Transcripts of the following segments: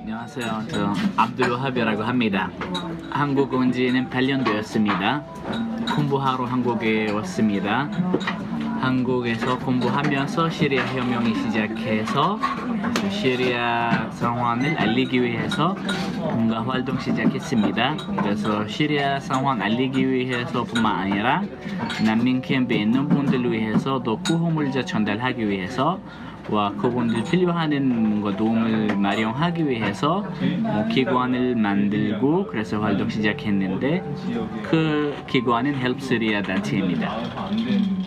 안녕하세요. 저 압둘와합이라고 합니다. 한국 온 지는 8년 되었습니다. 공부하러 한국에 왔습니다. 한국에서 공부하면서 시리아 혁명이 시작해서 시리아 상황을 알리기 위해서 뭔가 활동 시작했습니다. 그래서 시리아 상황 알리기 위해서뿐만 아니라 난민 캠프에 있는 분들 위해서도 구호물자 전달하기 위해서 와 그분들 필요하는 거 도움을 마련하기 위해서 뭐 기관을 만들고 그래서 활동 시작했는데 그 기관은 헬프 시리아 단체입니다.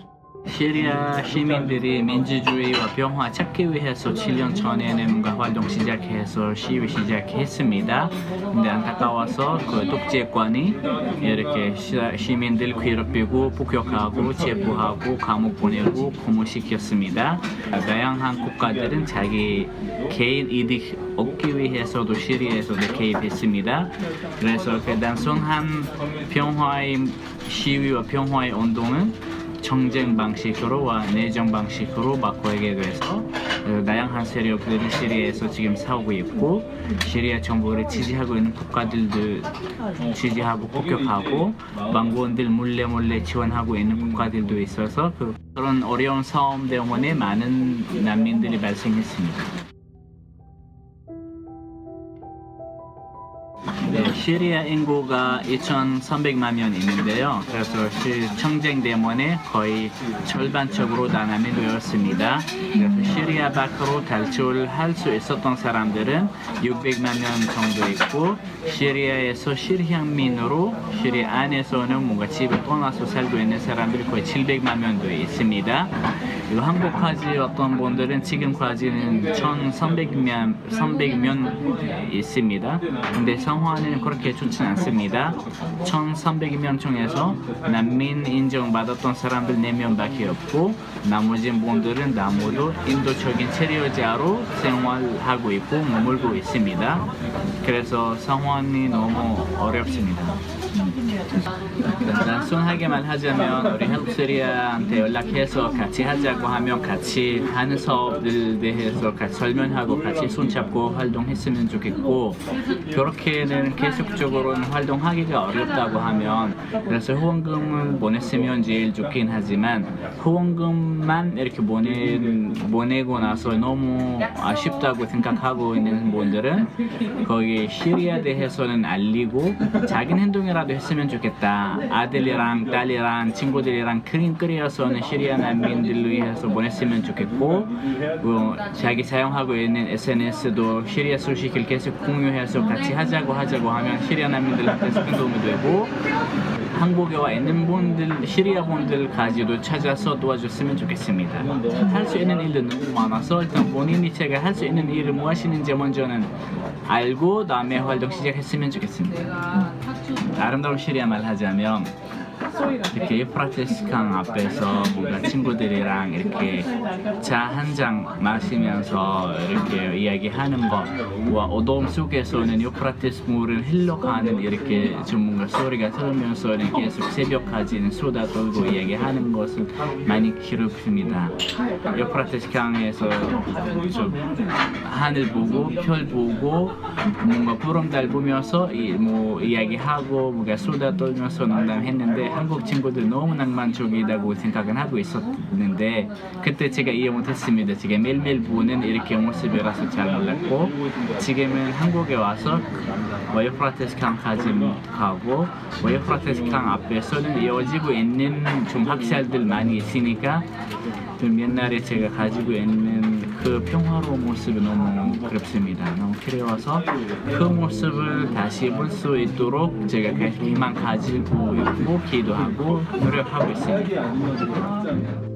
시리아 시민들이 민주주의와 평화 찾기 위해서 7년 전에는 뭔가 활동 시작해서 시위 시작했습니다. 근데 안타까워서 그 독재관이 이렇게 시- 시민들 괴롭히고 폭격하고 체포하고 감옥 보내고 고문시켰습니다. 다양한 국가들은 자기 개인 이득 얻기 위해서도 시리아에서도 개입했습니다. 그래서 그 단순한 평화의 시위와 평화의 운동은 정쟁 방식으로 와 내정 방식으로 바꾸게 돼서 어, 다양한 세력들이 시리아에서 지금 싸우고 있고 시리아 정부를 지지하고 있는 국가들도 지지하고 폭격하고 망고원들 몰래 몰래 지원하고 있는 국가들도 있어서 그- 그런 어려운 싸움 때문에 많은 난민들이 발생했습니다. 시리아 인구가 2,300만 명 있는데요. 그래서 시 청쟁 때문에 거의 절반적으로 다 난민되었습니다. 그래서 시리아 밖으로 탈출할 수 있었던 사람들은 600만 명 정도 있고 시리아에서 시리아민으로 시리아 안에서는 뭔가 집을 떠나서 살고 있는 사람들이 거의 700만 명도 있습니다. 그리고 한국까지 어떤 분들은 지금까지는 1,300명 300명 있습니다. 근데 상황은 그렇게 좋지는 않습니다. 1,300명 중에서 난민 인정받았던 사람들 4명밖에 없고 나머지 분들은 다 모두 인도적인 체류자로 생활하고 있고 머물고 있습니다. 그래서 상황이 너무 어렵습니다. 단순하게만 하자면 우리 헬프시리아한테 연락해서 같이 하자고 하면 같이 하는 사업들 대해서 같이 설명하고 같이 손잡고 활동했으면 좋겠고 그렇게는 계속적으로는 활동하기가 어렵다고 하면 그래서 후원금을 보냈으면 제일 좋긴 하지만 후원금만 이렇게 보내, 보내고 나서 너무 아쉽다고 생각하고 있는 분들은 거기 시리아 대해서는 알리고 작은 행동이라도 했으면 좋겠다. 아들이랑 딸이랑 친구들이랑 그림 그려서는 시리아 난민들을 위해서 보냈으면 좋겠고 뭐 자기 사용하고 있는 SNS도 시리아 소식을 계속 공유해서 같이 하자고 하자고 하면 시리아 난민들한테 큰 도움이 되고 한국에 와 있는 분들, 시리아 분들까지도 찾아서 도와줬으면 좋겠습니다. 할 수 있는 일도 너무 많아서 일단 본인이 제가 할 수 있는 일을 뭐 하시는지 먼저는 알고 다음에 활동 시작했으면 좋겠습니다. 아름다운 시리아 말 하자면 이렇게 강 앞에서 뭔가 친구들이랑 이렇게 차 한 잔 마시면서 이렇게 이야기하는 거와 어두움 속에서는 유프라테스 물을 흘러가는 이렇게 좀 뭔가 소리가 들으면서 계속 새벽까지는 쏟아 떨고 이야기하는 것을 많이 괴롭힙니다. 유프라테스 강에서 좀 하늘 보고 별 보고 뭔가 구름달 보면서 이, 뭐 이야기하고 뭔가 쏟아 떨면서 농담했는데 한국 친구들 너무 낭만적이다고 생각은 하고 있었는데 그때 제가 이해 못했습니다. 제가 매일매일 보는 이렇게 모습이라서 잘 몰랐고 지금은 한국에 와서 워이프라테스 강까지 가고 워이프라테스 강 앞에서는 이어지고 있는 좀 학살들 많이 있으니까 좀 옛날에 제가 가지고 있는 그 평화로운 모습이 너무 그립습니다. 너무 필요해서 그 모습을 다시 볼 수 있도록 제가 계속 희망 가지고 있고 기도하고 노력하고 있습니다.